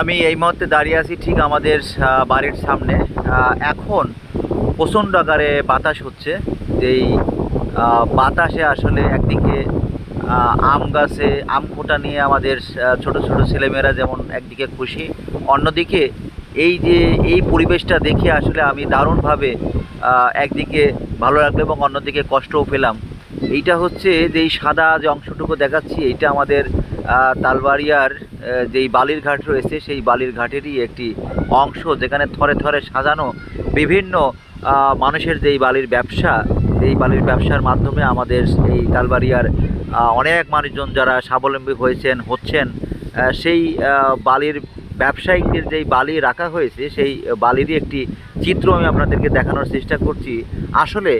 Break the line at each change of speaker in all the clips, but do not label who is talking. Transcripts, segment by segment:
আমি এই মুহূর্তে দাঁড়িয়ে আছি ঠিক আমাদের বাড়ির সামনে। এখন প্রচণ্ড আকারে বাতাস হচ্ছে, যেই বাতাসে আসলে একদিকে আম গাছে, আম খোটা নিয়ে আমাদের ছোট ছোট ছেলেমেয়েরা যেমন একদিকে খুশি, অন্যদিকে এই যে, এই পরিবেশটা দেখে আসলে আমি দারুণভাবে একদিকে ভালো লাগল এবং অন্যদিকে কষ্টও পেলাম। এইটা হচ্ছে যে এই সাদা যে অংশটুকু দেখাচ্ছি, এইটা আমাদের তালবাড়িয়ার যেই বালির ঘাট রয়েছে, সেই বালির ঘাটেরই একটি অংশ যেখানে থরে থরে সাজানো বিভিন্ন মানুষের যেই বালির ব্যবসা, এই বালির ব্যবসার মাধ্যমে আমাদের এই তালবাড়িয়ার অনেক মানুষজন যারা স্বাবলম্বী হয়েছেন, হচ্ছেন সেই বালির ব্যবসায়িকদের যেই বালি রাখা হয়েছে, সেই বালিরই একটি চিত্র আমি আপনাদেরকে দেখানোর চেষ্টা করছি। আসলে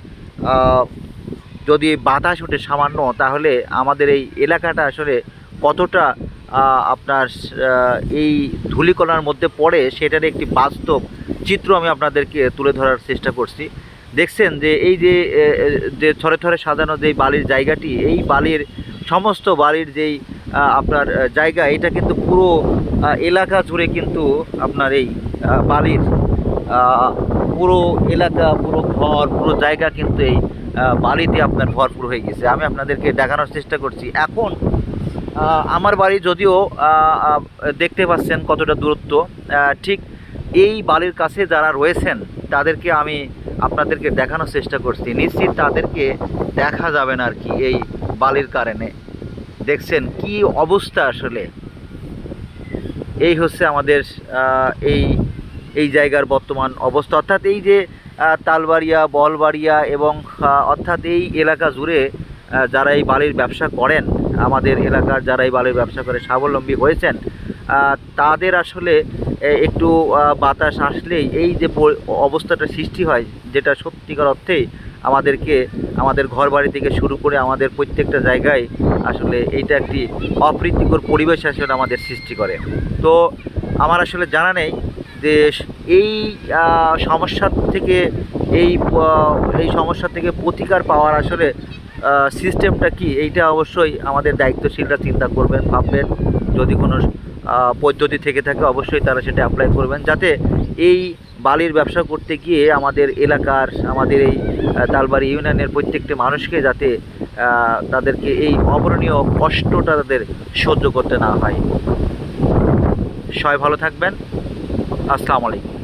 যদি বাতাস ওঠে সামান্য, তাহলে আমাদের এই এলাকাটা আসলে কতটা আপনার এই ধূলিকণার মধ্যে পড়ে সেটার একটি বাস্তব চিত্র আমি আপনাদেরকে তুলে ধরার চেষ্টা করছি। দেখছেন যে এই যে যে থরে থরে সাজানো যে বালির জায়গাটি, এই বালির সমস্ত বালির যেই আপনার জায়গা, এটা কিন্তু পুরো এলাকা জুড়ে কিন্তু আপনার এই বালির পুরো এলাকা, পুরো ঘর, পুরো জায়গা কিন্তু এই বালিতে আপনার ভরপুর হয়ে গেছে। আমি আপনাদেরকে দেখানোর চেষ্টা করছি। এখন আমার বাড়ি যদিও দেখতে পাচ্ছেন কতটা দূরত্ব ঠিক এই বালির কাছে যারা রয়েছেন, তাদেরকে আমি আপনাদেরকে দেখানোর চেষ্টা করছি। নিশ্চিত তাদেরকে দেখা যাবে না আর কি এই বালির কারণে। দেখছেন কি অবস্থা আসলে। এই হচ্ছে আমাদের এই এই জায়গার বর্তমান অবস্থা। অর্থাৎ এই যে তালবাড়িয়া, বলবাড়িয়া এবং অর্থাৎ এই এলাকা জুড়ে যারা এই বালির ব্যবসা করেন, আমাদের এলাকার যারা এই বালির ব্যবসা করে স্বাবলম্বী হয়েছেন তাদের আসলে একটু বাতাস আসলেই এই যে অবস্থাটা সৃষ্টি হয়, যেটা সত্যিকার অর্থেই আমাদেরকে, আমাদের ঘর বাড়ি থেকে শুরু করে আমাদের প্রত্যেকটা জায়গায় আসলে এইটা একটি অপ্রীতিকর পরিবেশ আসলে আমাদের সৃষ্টি করে। তো আমার আসলে জানা নেই যে এই সমস্যার থেকে এই এই সমস্যা থেকে প্রতিকার পাওয়ার আসলে সিস্টেমটা কি? এইটা অবশ্যই আমাদের দায়িত্বশীলরা চিন্তা করবেন, ভাববেন। যদি কোনো পদ্ধতি থেকে থাকে, অবশ্যই তারা সেটা অ্যাপ্লাই করবেন। যাতে এই বালির ব্যবসা করতে গিয়ে আমাদের এলাকার, আমাদের এই তালবাড়ি ইউনিয়নের প্রত্যেকটি মানুষকে যাতে তাদেরকে এই অবরণীয় কষ্টটা তাদের সহ্য করতে না হয়। সবাই ভালো থাকবেন। আসসালামু আলাইকুম।